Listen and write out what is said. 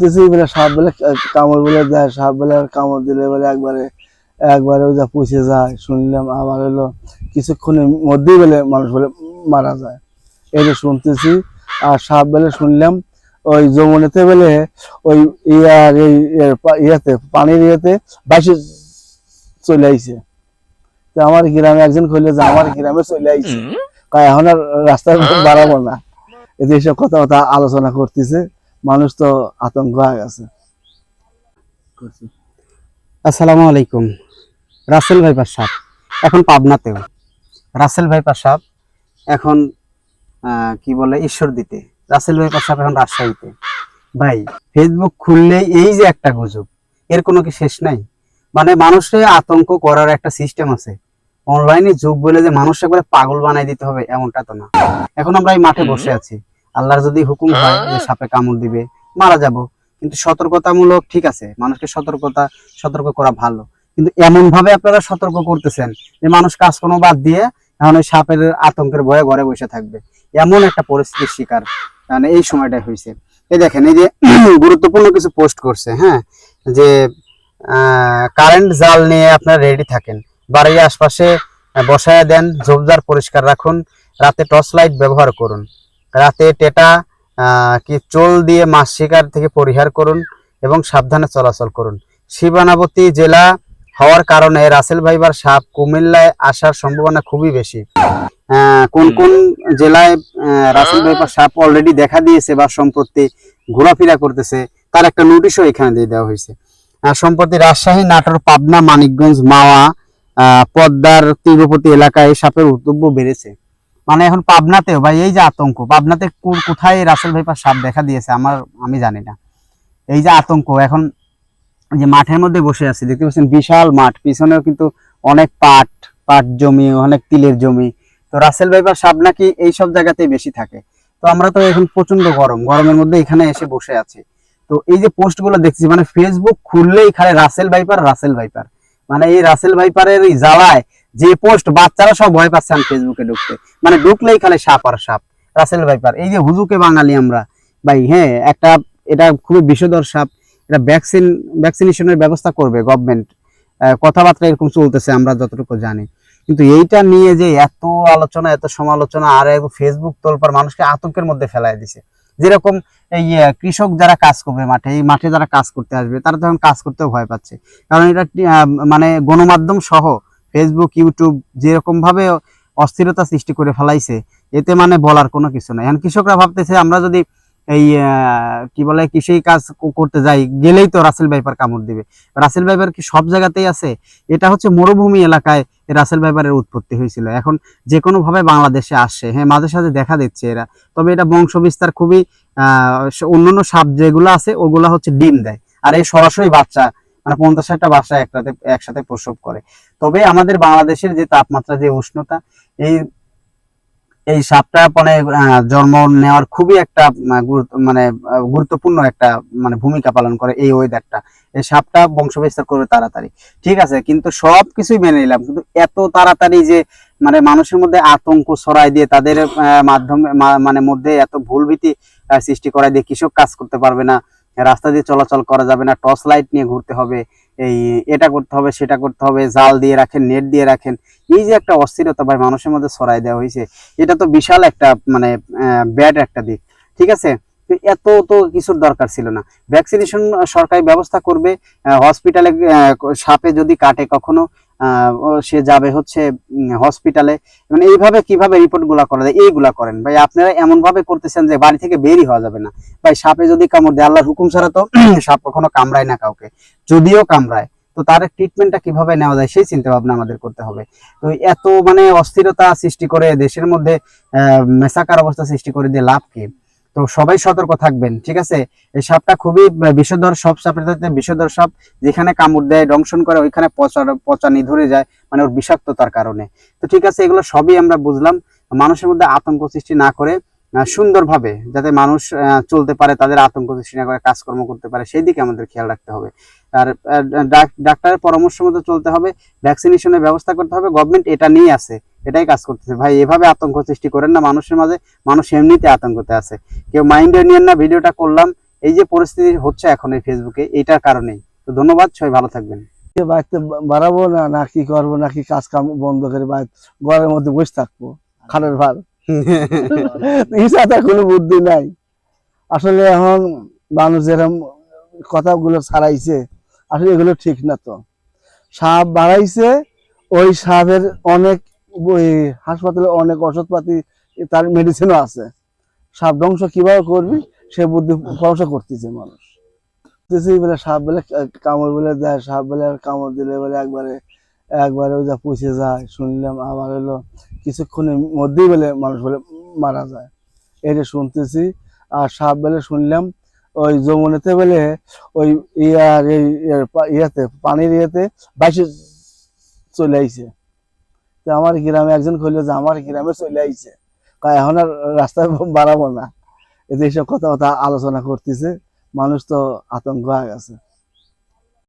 কিছুই বলে সাপ বলে কামড় বলে দেয় সাপ বেলা কামড় দিলে বলে একবারে একবারে ওই যা পুষে যায়। শুনলাম আবার হলো কিছুক্ষণের মধ্যেই বলে মানুষ বলে মারা যায়। এটা শুনতেছি আর সাপ বলে শুনলাম ওই যমুনেতে বলে ওই ইয়ার এই ইয়েতে পানির ইয়েতে বাইশে চলে আইছে। তো আমার গ্রামে একজন কইলে যে আমার গ্রামে চলে আইছে। এখন আর রাস্তায় বাড়াবো না। এতে এইসব কথা কথা আলোচনা করতেছে। মানুষ তো আতঙ্ক হয়ে গেছে। আসসালামু আলাইকুম। রাসেল ভাইপার সাপ এখন পাবনাতেও। রাসেল ভাইপার সাপ এখন কি বলে ঈশ্বর দিতে রাসেল ভাইপার সাপ এখন রাজশাহীতে। ভাই ফেসবুক খুললে এই যে একটা গুজব এর কোনো কি শেষ নাই? মানে মানুষের আতঙ্ক করার একটা সিস্টেম আছে। অনলাইনে যুগ বলে যে মানুষ একবারে পাগল বানাই দিতে হবে এমনটা তো না। এখন আমরা এই মাঠে বসে আছি। আল্লাহর যদি হুকুম হয়। যে সাপে কামড় দিবে মারা যাব। কিন্তু সতর্কতামূলক ঠিক আছে মানুষকে সতর্কতা সতর্ক করা ভালো। কিন্তু এমন ভাবে আপনারা সতর্ক করতেছেন যে মানুষ কাজকর্ম বাদ দিয়ে এখন ওই সাপের আতঙ্কের ভয়ে ঘরে বসে থাকবে। এমন একটা পরিস্থিতির শিকার মানে এই সময়টা হয়েছে। এই দেখেন এই যে গুরুত্বপূর্ণ কিছু পোস্ট করছে হ্যাঁ? যে কারেন্ট জাল নিয়ে আপনারা রেডি থাকেন। বাড়ির আশপাশে বসায় দেন ঝোপঝাড় পরিষ্কার রাখুন রাতে টর্চ লাইট ব্যবহার করুন। রাতে টেটা কি চোল দিয়ে মাছ শিকার থেকে পরিহার করুন এবং সাবধানে চলাচল করুন। শিবানাবতী জেলা হওয়ার কারণে রাসেল ভাইবার সাপ কুমিল্লায় আসার সম্ভাবনা খুবই বেশি। কোন কোন জেলায় রাসেল ভাইবার সাপ অলরেডি দেখা দিয়েছে বা সম্প্রতি ঘোরাফেরা করতেছে তার একটা নোটিশও এখানে দিয়ে দেওয়া হয়েছে। সম্প্রতি রাজশাহী নাটোর পাবনা মানিকগঞ্জ মাওয়া আহ, পদ্মার তীব্রপতি এলাকায় সাপের উদ্যোগ বেড়েছে। মানে এখন পাবনাতেও ভাই, এই যে আতঙ্ক, পাবনাতে কোথায় রাসেল ভাইপার সাপ দেখা দিয়েছে আমার, আমি জানি না। এই যে আতঙ্ক, এখন যে মাঠের মধ্যে বসে আছি, দেখতে পাচ্ছেন বিশাল মাঠ, পিছনেও কিন্তু অনেক পাট পাট জমি, অনেক তিলের জমি। তো রাসেল ভাইপার সাপ নাকি এই সব জায়গাতেই বেশি থাকে। তো আমরা তো এখন প্রচণ্ড গরম, গরমের মধ্যে এখানে এসে বসে আছি। তো এই যে পোস্টগুলো দেখছি মানে ফেসবুক খুললেই খালি রাসেল ভাইপার রাসেল ভাইপার। মানে এই রাসেল ভাইপারের জ্বালায় যে পোস্ট বাচ্চারা সব ভয় পাচ্ছে আমি ফেসবুকে ঢুকতে। মানে ঢুকলেই খালি সাপ আর সাপ। রাসেল ভাইপার এই যে হুজুকে বাঙালি আমরা, ভাই হ্যাঁ একটা, এটা খুবই বিষধর সাপ, এটা ভ্যাকসিন ভ্যাকসিনেশনের ব্যবস্থা করবে গভর্নমেন্ট কথাবার্তা এরকম চলতেছে, আমরা যতটুকু জানি। কিন্তু এইটা নিয়ে যে এত আলোচনা, এত সমালোচনা, আর এক ফেসবুক তোলপার মানুষকে আতঙ্কের মধ্যে ফেলায় দিছে। যেরকম এই কৃষক যারা কাজ করবে মাঠে, এই মাঠে যারা কাজ করতে আসবে, তারা তখন কাজ করতেও ভয় পাচ্ছে। কারণ এটা মানে গণমাধ্যম সহ ফেসবুক ইউটিউব যেরকম ভাবে অস্থিরতা সৃষ্টি করে ফেলাইছে, এতে মানে বলার কোনো কিছু নাই। এখন কৃষকরা ভাবতেছে, আমরা যদি এই কি বলে, কৃষি কাজ করতে যাই, গেলেই তো রাসেল ভাইপার কামড় দিবে। রাসেল ভাইপার কি সব জায়গাতেই আছে? এটা হচ্ছে মরুভূমি এলাকায় রাসেল ভাইপারের উৎপত্তি হয়েছিল। এখন যে কোনো ভাবে বাংলাদেশে আসে হ্যাঁ মাঝে সাঝে দেখা দিচ্ছে এরা। তবে এটা বংশ বিস্তার খুবই অন্যান্য সাপ যেগুলো আছে, ওগুলা হচ্ছে ডিম দেয়। আর এই সরাসরি বাচ্চা মানে পঞ্চাশ ষাটটা বাচ্চা একসাথে একসাথে প্রসব করে। তবে আমাদের বাংলাদেশের যে তাপমাত্রা, যে উষ্ণতা, এই এই সাপটা মানে জন্ম নেওয়ার খুবই একটা গুরুত্ব- মানে গুরুত্বপূর্ণ একটা মানে ভূমিকা পালন করে এই ওয়েদারটা এই সাপটা বংশবিস্তার করবে তাড়াতাড়ি। ঠিক আছে, কিন্তু সব কিছুই মেনে নিলাম। কিন্তু এত তাড়াতাড়ি যে মানে মানুষের মধ্যে আতঙ্ক ছড়াই দিয়ে, তাদের মাধ্যমে মানে মধ্যে এত ভুল ভীতি সৃষ্টি করাই দিয়ে কৃষক কাজ করতে পারবে না। রাস্তা দিয়ে চলাচল করা যাবে না। টর্চ লাইট নিয়ে ঘুরতে হবে, এই এটা করতে হবে, সেটা করতে হবে, জাল দিয়ে রাখেন, নেট দিয়ে রাখেন। এই যে একটা অস্থিরতা ভাই, মানুষের মধ্যে ছড়াই দেওয়া হয়েছে, এটা তো বিশাল একটা মানে ব্যাড একটা দিক। ঠিক আছে? এত তো কিছুর দরকার ছিল না। ভ্যাকসিনেশন সরকারি ব্যবস্থা করবে হসপিটালে সাপে যদি কাটে কখনো সে যাবে হচ্ছে হসপিটালে মানে এইভাবে কীভাবে রিপোর্টগুলা করা যায়, এইগুলা করেন। ভাই, আপনারা এমন ভাবে করতেছেন যে বাড়ি থেকে বেরই হওয়া যাবে না। ভাই, সাপে যদি কামড় দেয়, আল্লাহর হুকুম ছাড়া তো সাপ কখনো কামড়ায় না কাউকে। যদিও কামড়ায়, তো তার ট্রিটমেন্টটা কীভাবে নেওয়া যায়, সেই চিন্তা ভাবনা আমাদের করতে হবে। তো এত মানে অস্থিরতা সৃষ্টি করে দেশের মধ্যে মেসাকার অবস্থা সৃষ্টি করে দিয়ে লাভ কি? তো সবাই সতর্ক থাকবেন, ঠিক আছে? এই সাপটা খুবই বিষধর সব সাপের বিষধর সাপ, যেখানে কামড় দেয়, দংশন করে, ওইখানে পচা পচা নিধরে যায় মানে ওর বিষাক্ততার কারণে। তো ঠিক আছে, এগুলো সবই আমরা বুঝলাম। মানুষের মধ্যে আতঙ্ক সৃষ্টি না করে সুন্দরভাবে যাতে মানুষ চলতে পারে, তাদের আতঙ্ক সৃষ্টি না করে, কাজকর্ম করতে পারে, সেই দিকে আমাদের খেয়াল রাখতে হবে। আর ডাক্তারের পরামর্শ মতো চলতে হবে, ভ্যাকসিনেশনের ব্যবস্থা করতে হবে, গভর্নমেন্ট এটা নিয়ে আছে। এটাই কাজ করতেছে। ভাই এভাবে আতঙ্ক সৃষ্টি করেন না মানুষের মাঝে। মানুষ এমনিতে আতঙ্কতে আছে। কেউ মাইন্ডে নিয়েন না ভিডিওটা করলাম। এই যে পরিস্থিতি হচ্ছে এখন এই ফেসবুকে এইটার কারণেই। তো ধন্যবাদ সবাই ভালো থাকবেন। বাড়িতে বাড়াবো না না কি করব নাকি কাজ কাম বন্ধ করে ঘরের মধ্যে বসে থাকব খাটের ভার। ইচ্ছাতে কোনো বুদ্ধি নাই। আসলে এখন মানুষ যেরকম কথাগুলো ছাড়াইছে আসলে এগুলো ঠিক না তো। সাপ বাড়াইছে ওই সাপের অনেক ওই হাসপাতালে অনেক ওষুধপাতি, তার মেডিসিনও আছে। সাপ ধ্বংস কীভাবে করবি? সে বুদ্ধি পরামর্শ করতেছে মানুষ। বলে সাপ বলে কামড় বলে দেয়, সাপ বলে কামড় দিলে বলে একবারে একবারে ওই যা পুষে যায়। শুনলাম আবার হলো কিছুক্ষণের মধ্যেই বলে মানুষ বলে মারা যায়। এটা শুনতেছি। আর সাপ বেলে শুনলাম ওই যমুনেতে বলে ওই ইয়ার ইয়াতে, পানির ইয়েতে বাইশে চলে আইছে। আমার গ্রামে একজন কইলো যে আমার গ্রামে চলে আইছে। এখন আর রাস্তায় বাড়াবো না। এদের এইসব কথা কথা আলোচনা করতেছে, মানুষ তো আতঙ্ক হয়ে গেছে।